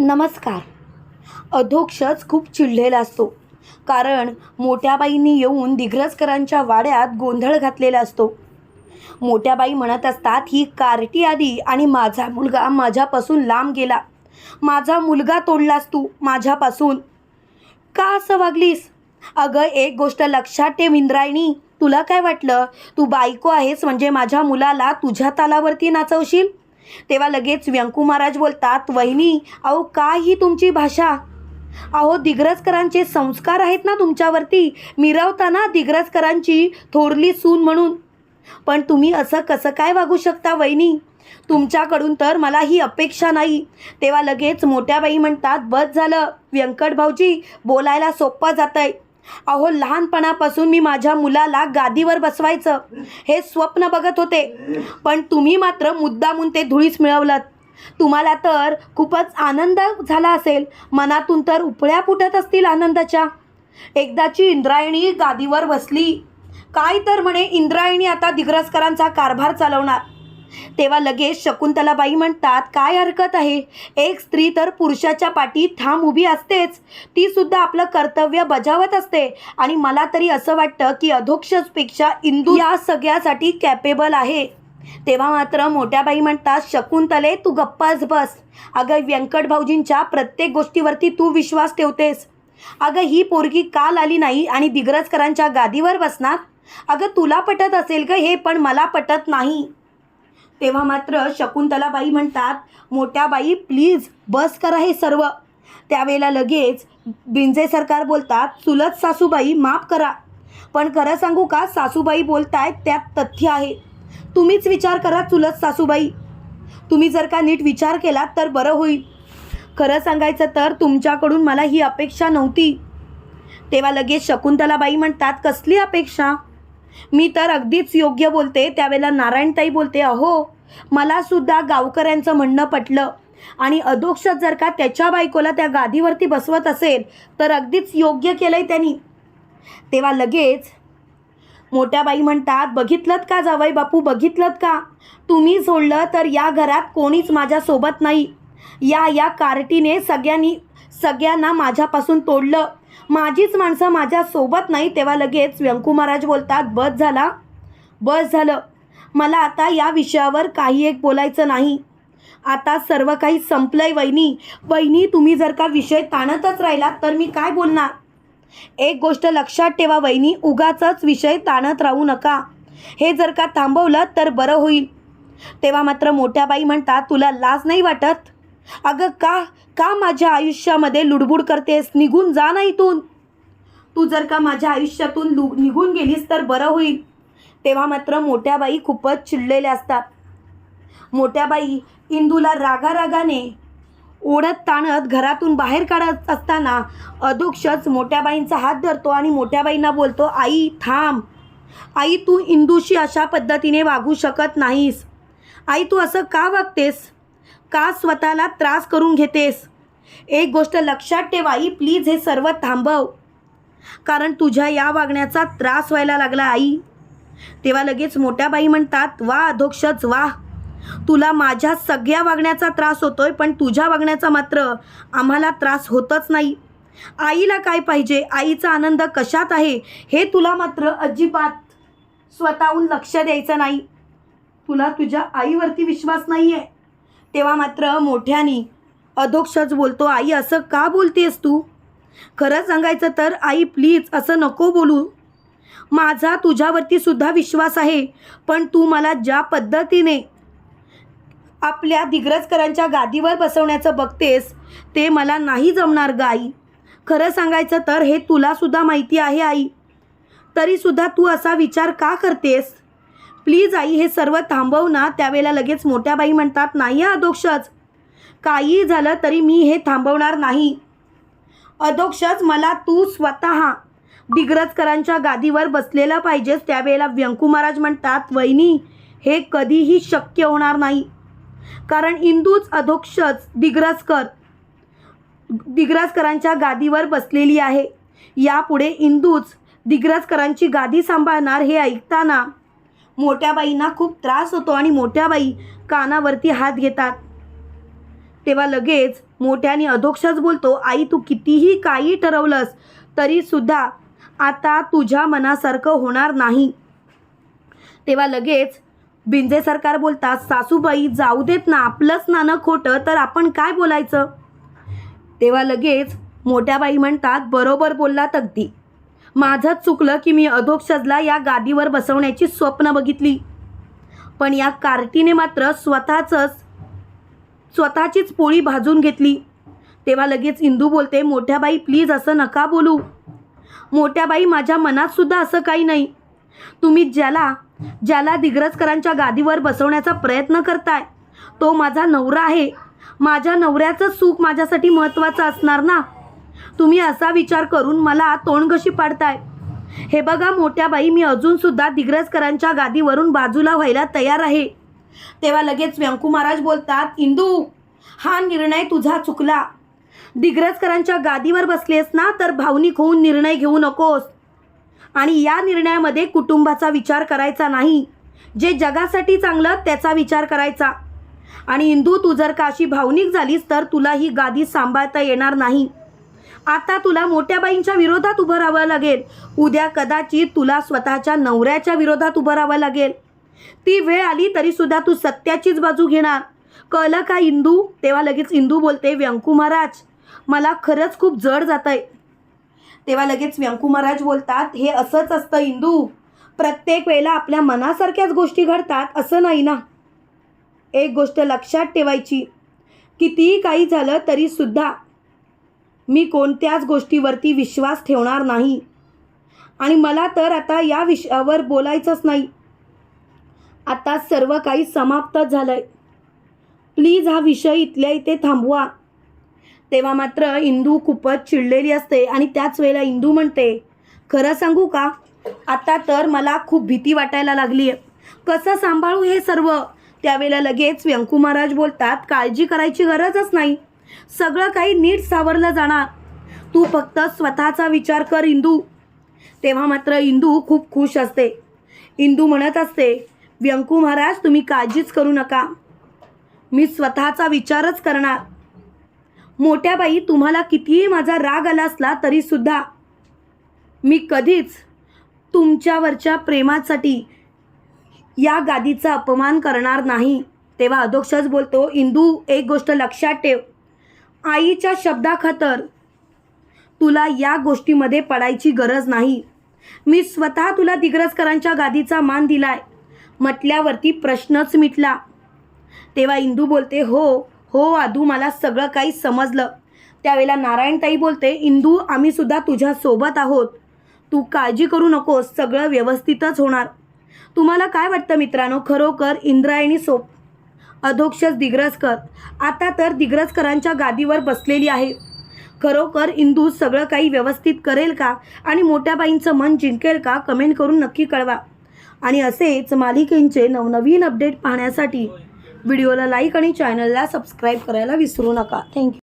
नमस्कार. अधोक्षच खूप चिडलेला असतो. कारण मोठ्याबाईंनी येऊन दिग्रजकरांच्या वाड्यात गोंधळ घातलेला असतो. मोठ्या बाई म्हणत असतात ही कार्टी आली आणि माझा मुलगा माझ्यापासून लांब गेला. माझा मुलगा तोडलास तू माझ्यापासून. का असं वागलीस? अगं एक गोष्ट लक्षात ठेव इंद्रायणी. तुला काय वाटलं? तू बायको आहेस म्हणजे माझ्या मुलाला तुझ्या तालावरती नाचवशील? तेव्हा लगेच व्यंकू महाराज बोलतात वहिनी अहो काय ही तुमची भाषा? अहो दिग्रजकरांचे संस्कार आहेत ना तुमच्यावरती. मिरवताना दिग्रजकरांची थोरली सून म्हणून. पण तुम्ही असं कसं काय वागू शकता वहिनी? तुमच्याकडून तर मला ही अपेक्षा नाही. तेव्हा लगेच मोठ्या बाई म्हणतात बस झालं. व्यंकट भाऊजी बोलायला सोपं जातं आहे अहो लहानपणापासून मी माझ्या मुलाला गादीवर बसवायचं. हे स्वप्न बघत होते. पण तुम्ही मात्र मुद्दामून ते धुळीस मिळवलं तुम्हाला तर खूपच आनंद झाला असेल. मनातून तर उपळ्या फुटत असतील आनंदाच्या. एकदाची इंद्रायणी गादीवर बसली. काय तर म्हणे इंद्रायणी आता दिग्रसकरांचा कारभार चालवणार. तेव्हा लगेच शकुंतलाबाई म्हणतात काय हरकत आहे? एक स्त्री तर पुरुषाच्या पाठी ठाम उभी असतेच. ती सुद्धा आपलं कर्तव्य बजावत असते. आणि मला तरी असं वाटतं की अधोक्षपेक्षा इंदू या सगळ्यासाठी कॅपेबल आहे. तेव्हा मात्र मोठ्या बाई म्हणतात शकुंतले तू गप्पाच बस. अगं व्यंकट भाऊजींच्या प्रत्येक गोष्टीवरती तू विश्वास ठेवतेस. अगं ही पोरगी काल आली नाही आणि दिग्रजकरांच्या गादीवर बसणार. अगं तुला पटत असेल ग हे पण मला पटत नाही. तेव्हा मात्र शकुंतलाबाई म्हणतात मोठ्या बाई प्लीज बस करा हे सर्व. त्यावेळेला लगेच बिंजे सरकार बोलतात चुलत सासूबाई माफ करा. पण खरं सांगू का सासूबाई बोलतायत त्यात तथ्य आहे. तुम्हीच विचार करा चुलत सासूबाई. तुम्ही जर का नीट विचार केलात तर बरं होईल. खरं सांगायचं तर तुमच्याकडून मला ही अपेक्षा नव्हती. तेव्हा लगेच शकुंतलाबाई म्हणतात कसली अपेक्षा? मी तर अगदीच योग्य बोलते त्यावेळेला नारायणताई बोलते अहो मलासुद्धा गावकऱ्यांचं म्हणणं पटलं आणि अधोक्षत जर का त्याच्या बायकोला त्या गादीवरती बसवत असेल तर अगदीच योग्य केलंय त्यांनी. तेव्हा लगेच मोठ्या बाई म्हणतात बघितलंत का जावई बापू बघितलंत का? तुम्ही सोडलं तर या घरात कोणीच माझ्यासोबत नाही. या या कार्टीने सगळ्यांनी सगळ्यांना माझ्यापासून तोडलं. माझीच माणसं माझ्यासोबत नाही. तेव्हा लगेच व्यंकू महाराज बोलतात बस झाला. बस झालं. मला आता या विषयावर काही एक बोलायचं नाही. आता सर्व काही संपलंय वहिनी. वहिनी तुम्ही जर का विषय ताणतच राहिलात तर मी काय बोलणार? एक गोष्ट लक्षात ठेवा वहिनी उगाचच विषय ताणत राहू नका. हे जर का थांबवलं तर बरं होईल. तेव्हा मात्र मोठ्या बाई म्हणतात तुला लाज नाही वाटत? अगं का का माझ्या आयुष्यामध्ये लुडबुड करतेस? निघून जा ना इथून. तू जर का माझ्या आयुष्यातून लु निघून गेलीस तर बरं होईल. तेव्हा मात्र मोठ्या बाई खूपच चिडलेल्या असतात. मोठ्या बाई इंदूला रागारागाने ओढत ताणत घरातून बाहेर काढत असताना अधोक्षच मोठ्याबाईंचा हात धरतो आणि मोठ्याबाईंना बोलतो आई थांब. आई तू इंदूशी अशा पद्धतीने वागू शकत नाहीस. आई तू असं का वागतेस? का स्वतःला त्रास करून घेतेस? एक गोष्ट लक्षात ठेवा आई प्लीज हे सर्व थांबव. कारण तुझ्या या वागण्याचा त्रास व्हायला लागला आई. तेव्हा लगेच मोठ्या बाई म्हणतात वा अधोक्षच वा. तुला माझ्या सगळ्या वागण्याचा त्रास होतोय पण तुझ्या वागण्याचा मात्र आम्हाला त्रास होतच नाही. आईला काय पाहिजे? आईचा आनंद कशात आहे? हे तुला मात्र अजिबात स्वतःहून लक्ष द्यायचं नाही. तुला तुझ्या आईवरती विश्वास नाही आहे तेव्हा मात्र मोठ्याने अधोक्षच बोलतो आई असं का बोलतेस तू? खरं सांगायचं तर आई प्लीज असं नको बोलू. माझा तुझ्यावरती सुद्धा विश्वास आहे पण तू मला ज्या पद्धतीने आपल्या दिग्रजकरांच्या गादीवर बसवण्याचं बघतेस ते मला नाही जमणार ग आई. खरं सांगायचं तर हे तुलासुद्धा माहिती आहे आई. तरीसुद्धा तू असा विचार का करतेस? प्लीज आई हे सर्व थांबव ना. त्यावेळेला लगेच मोठ्या बाई म्हणतात नाही हा अधोक्षच. काही झालं तरी मी हे थांबवणार नाही. अधोक्षच मला तू स्वतः दिग्रजकरांच्या गादीवर बसलेला पाहिजेस. त्यावेळेला व्यंकू महाराज म्हणतात वहिनी हे कधीही शक्य होणार नाही. कारण इंदूच अधोक्षच दिग्रजकर दिग्रजकरांच्या गादीवर बसलेली आहे. यापुढे इंदूच दिग्रजकरांची गादी सांभाळणार हे ऐकताना मोठ्या बाईंना खूप त्रास होतो आणि मोठ्या बाई कानावरती हात घेतात. तेव्हा लगेच मोठ्याने अधोक्षच बोलतो आई तू कितीही काही ठरवलंस तरीसुद्धा आता तुझ्या मनासारखं होणार नाही. तेव्हा लगेच बिंजे सरकार बोलतात सासूबाई जाऊ देत ना आपलंच नाणं खोटं तर आपण काय बोलायचं? तेव्हा लगेच मोठ्या बाई म्हणतात बरोबर बोललात अगदी. माझंच चुकलं की मी अधोक्षजला या गादीवर बसवण्याची स्वप्न बघितली. पण या कार्टीने मात्र स्वतःचंच स्वतःचीच पोळी भाजून घेतली. तेव्हा लगेच इंदू बोलते मोठ्या बाई प्लीज असं नका बोलू. मोठ्या बाई माझ्या मनातसुद्धा असं काही नाही. तुम्ही ज्याला ज्याला दिग्रजकरांच्या गादीवर बसवण्याचा प्रयत्न करताय तो माझा नवरा आहे. माझ्या नवऱ्याचं सुख माझ्यासाठी महत्त्वाचं असणार ना? तुम्ही असा विचार करून मला तोंडघशी पाडताय? हे बघा मोठ्या बाई मी अजूनसुद्धा दिग्रजकरांच्या गादीवरून बाजूला व्हायला तयार आहे. तेव्हा लगेच व्यंकू महाराज बोलतात इंदू हा निर्णय तुझा चुकला. दिग्रजकरांच्या गादीवर बसलेस ना तर भावनिक होऊन निर्णय घेऊ नकोस. आणि या निर्णयामध्ये कुटुंबाचा विचार करायचा नाही. जे जगासाठी चांगलं त्याचा विचार करायचा. आणि इंदू तू जर का अशी भावनिक झालीस तर तुला ही गादी सांभाळता येणार नाही. आता तुला मोठ्या बाईंच्या विरोधात उभं राहावं लागेल. उद्या कदाचित तुला स्वतःच्या नवऱ्याच्या विरोधात उभं राहावं लागेल. ती वेळ आली तरी सुद्धा तू सत्याचीच बाजू घेणार. कळलं का इंदू? तेव्हा लगेच इंदू बोलते व्यंकू महाराज मला खरंच खूप जड जात आहे तेव्हा लगेच व्यंकू महाराज बोलतात हे असंच असतं इंदू. प्रत्येक वेळेला आपल्या मनासारख्याच गोष्टी घडतात असं नाही ना? एक गोष्ट लक्षात ठेवायची. कितीही काही झालं तरीसुद्धा मी कोणत्याच गोष्टीवरती विश्वास ठेवणार नाही. आणि मला तर आता या विषयावर बोलायचंच नाही. आता सर्व काही समाप्त झालं आहे प्लीज हा विषय इथल्या इथे थांबवा. तेव्हा मात्र इंदू खूपच चिडलेली असते आणि त्याच वेळेला इंदू म्हणते खरं सांगू का? आता तर मला खूप भीती वाटायला लागली आहे कसं सांभाळू हे सर्व? त्यावेळेला लगेच व्यंकू महाराज बोलतात काळजी करायची गरजच नाही. सगळं काही नीट सावरलं जाणार. तू फक्त स्वतःचा विचार कर इंदू. तेव्हा मात्र इंदू खूप खुश असते. इंदू म्हणत असते व्यंकू महाराज तुम्ही काळजीच करू नका. मी स्वतःचा विचारच करणार. मोठ्या बाई तुम्हाला कितीही माझा राग आला असला तरीसुद्धा मी कधीच तुमच्यावरच्या प्रेमासाठी या गादीचा अपमान करणार नाही. तेव्हा अधोक्षच बोलतो इंदू एक गोष्ट लक्षात ठेव. आईच्या शब्दाखतर तुला या गोष्टीमध्ये पडायची गरज नाही. मी स्वतः तुला दिग्रजकरांच्या गादीचा मान दिलाय. म्हटल्यावरती प्रश्नच मिटला. तेव्हा इंदू बोलते हो हो आधू मला सगळं काही समजलं. त्यावेळेला नारायणताई बोलते इंदू आम्ही सुद्धा तुझ्या सोबत आहोत. तू काळजी करू नकोस सगळं व्यवस्थितच होणार. तुम्हाला काय वाटतं मित्रांनो? खरोखर इंद्रायणी सोप अधोक्षच दिग्रजकर आता तर दिग्रजकरांच्या गादीवर बसलेली आहे. खरोखर इंदू सगळं काही व्यवस्थित करेल का? आणि मोठ्याबाईंचं मन जिंकेल का? कमेंट करून नक्की कळवा. आणि असेच मालिकेंचे नवनवीन अपडेट पाहण्यासाठी व्हिडिओला लाईक आणि चॅनलला सबस्क्राईब करायला विसरू नका. थँक्यू